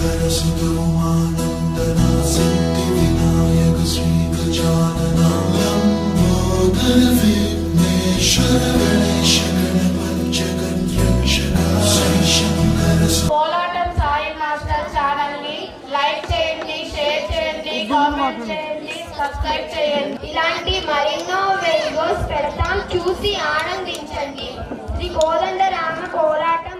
Shankara Sai master ఛానల్ని like చేయండి share చేయండి కామెంట్ చేయండి సబ్స్క్రైబ్ చేయండి. ఇలాంటి మరెన్నో వీడియోస్ పెడతాం. చూసి ఆనందించండి. శ్రీ కోదండ రామ కోలాటం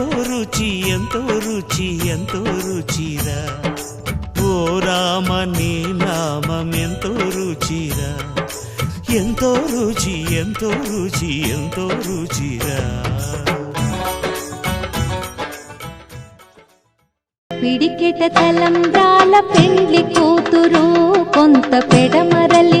ఎంతో రుచి ఎంతో రుచి ఎంతో రుచిరా. ఓ రామ నీ నామం ఎంతో రుచిరా. ఎంతో రుచి ఎంతో రుచి ఎంతో రుచిరా. పిడికెట తలంబ్రాల పెళ్ళి కూతురు కొంత పెడమరలి